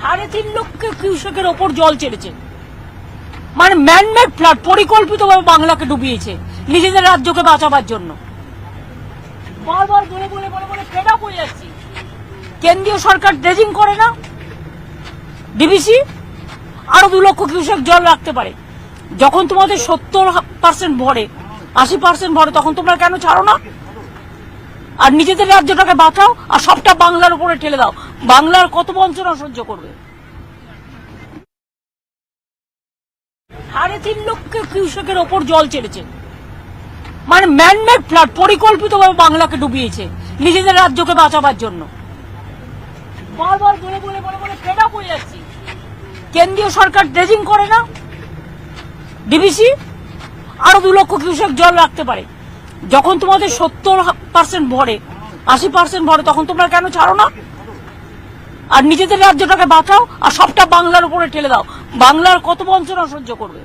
সাড়ে তিন লক্ষ কিউসেকের ওপর জল ছেড়েছে মানে ম্যানমেড ফ্লাড পরিকল্পিতভাবে বাংলাকে ডুবিয়েছে নিজেদের রাজ্যকে বাঁচাবার জন্য। কেন্দ্রীয় সরকার ড্রেজিং করে না। ডিবিসি আরও দু লক্ষ কিউসেক জল রাখতে পারে। যখন তোমাদের সত্তর পার্সেন্ট ভরে, আশি পার্সেন্ট ভরে, তখন তোমরা কেন ছাড়ো না? আর নিজেদের রাজ্যটাকে বাঁচাও, আর সবটা বাংলার উপরে ঠেলে দাও। বাংলার কত বঞ্চনা সহ্য করবে? সাড়ে তিন লক্ষ কৃষকের ওপর জল ছেড়েছে মানে ম্যানমেড ফ্লাড পরিকল্পিতভাবে বাংলাকে ডুবিয়েছে নিজেদের রাজ্যকে বাঁচাবার জন্য। বারবার বলে বলে বলে বলে যাচ্ছি। কেন্দ্রীয় সরকার ড্রেজিং করে না? ডিবিসি আরও দু লক্ষ কৃষক জল রাখতে পারে। যখন তোমাদের সত্তর পার্সেন্ট ভরে, আশি পার্সেন্ট ভরে, তখন তোমরা কেন ছাড়ো না? আর নিজেদের রাজ্যটাকে বাঁচাও আর সবটা বাংলার উপরে ঠেলে দাও। বাংলার কত বঞ্চনা সহ্য করবে?